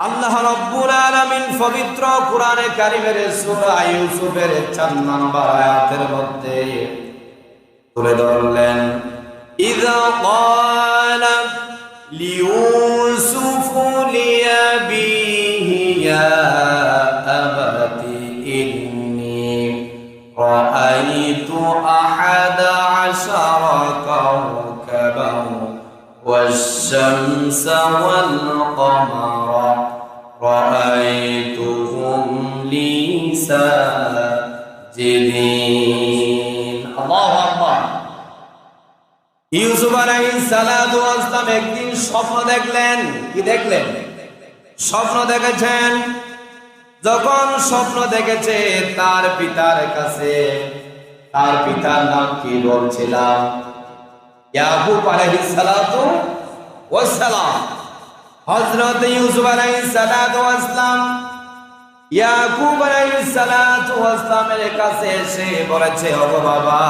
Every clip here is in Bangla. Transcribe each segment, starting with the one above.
আল্লাহ রব্বুল আলামিন পবিত্র কোরআনে কারিমের সূরা ইউসুফের 4 নম্বর আয়াতের মধ্যে তুলে ধরলেন ইযা ক্বালা লিইউসুফ লিয়াবিহি ইয়া আবাতি ইন্নী রাআইতু আহাদা আশারা কাওকাবান والشمس والقمر رأيتهم لي ساجدين الله أكبر ইউসুফ আলাইহিস সালাতু ওয়াসসালাম একদিন স্বপ্ন দেখলেন কি দেখলেন স্বপ্ন দেখেছেন যখন স্বপ্ন দেখেছে তার পিতার কাছে তার পিতার নাম কি বলছিলাম ইয়াকুব আলাইহিস সালাতু ওয়াস হযরত ইউসুফ আলাইহিস সালাতু ওয়াস সালাম ইয়াকুব আলাইহিস সালাতু ওয়াস সালামের কাছে এসে বলেছে ও বাবা,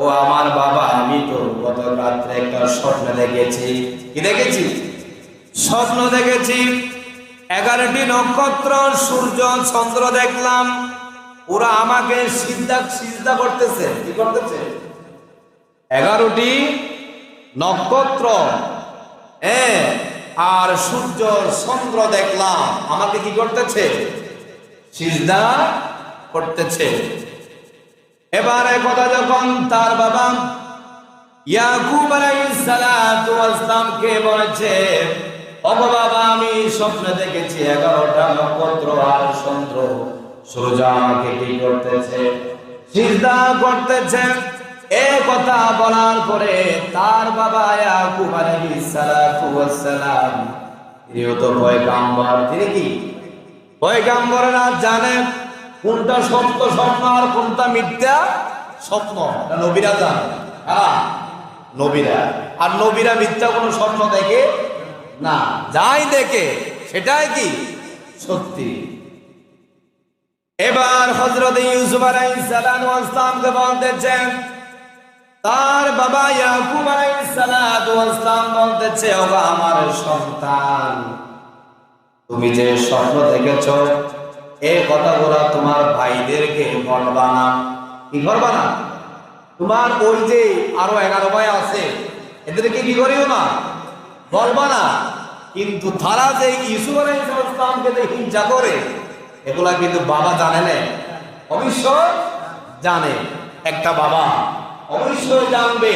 ও আমার বাবা, আমি তো গত রাত্রে একটা স্বপ্ন দেখেছি। কি দেখেছি? স্বপ্ন দেখেছি, এগারোটি নক্ষত্র, সূর্য, চন্দ্র দেখলাম। ওরা আমাকে সিদ্ধা সিদ্ধা করতেছে। কি করতেছে? এগারোটি নক্ষত্র। হ্যাঁ আর সূর্য চন্দ্র দেখলাম। আমাকে কি করতেছে? সিজদা করতেছে। এবারে কথা যখন তার বাবা ইয়াকুব আলাইহিস সালাতু বলেছে, ও বাবা, আমি স্বপ্নে দেখেছি এগারোটা নক্ষত্র আর চন্দ্র। সূর্য আমাকে কি করতেছে? সিজদা করতেছে। কথা বলার পরে তার বাবা ইয়াকুব পয়গাম্বর। তিনি কি? জানেন কোনটা সত্য স্বপ্ন আর কোনটা মিথ্যা স্বপ্ন। নবীরা জানে হ্যাঁ নবীরা। আর নবীরা মিথ্যা কোনো স্বপ্ন দেখে না। যাই দেখে, সেটাই কি? সত্যি। এবার হজরত ইউসুফ আলাইহিস সালাম বলতেছেন তার বাবা ইয়াকুব আলাইহিস সালাতু ওয়াসসালাম বলতেছে ও আমার সন্তান, তুমি যে স্বপ্ন দেখেছ এই কথাগুলো তোমার ভাইদেরকে বলবা না। কি করবা না? তোমার ওই যে আরও এগারো ভাই আছে, এদেরকে কি করিও না? বলবা না। কিন্তু তারা যে ইসুফ আলাইহিসসালামকে যে হিংসা করে, এগুলা কিন্তু বাবা জানে না। অবশ্যই জানে। একটা বাবা অবশ্যই জানবে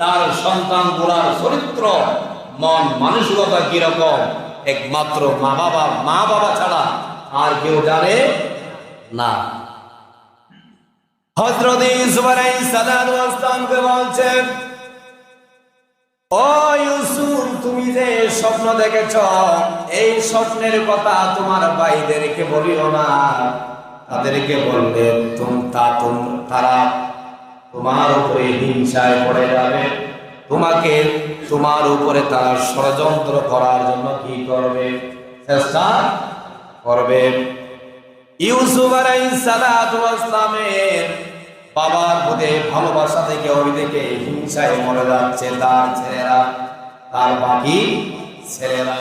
তার সন্তানগুলার চরিত্র, মন মানসিকতা কীরকম, একমাত্র মা বাবা মা বাবা ছাড়া আর কেউ জানে না। তুমি যে স্বপ্ন দেখেছ, এই স্বপ্নের কথা তোমার ভাইদেরকে বলিও না। তাদেরকে তা তারা তোমার উপরে হিংসায় পড়ে যাবে। তোমাকে তোমার উপরে তারা ষড়যন্ত্র করার জন্য কি করবে? চেষ্টা করবে। ইউসুফ ওয়াসসালামের বাবার প্রতি ভালোবাসা থেকে ওই দিকে হিংসায় মরে যাচ্ছে, তার ছেলেরা, তার বাকি ছেলেরা।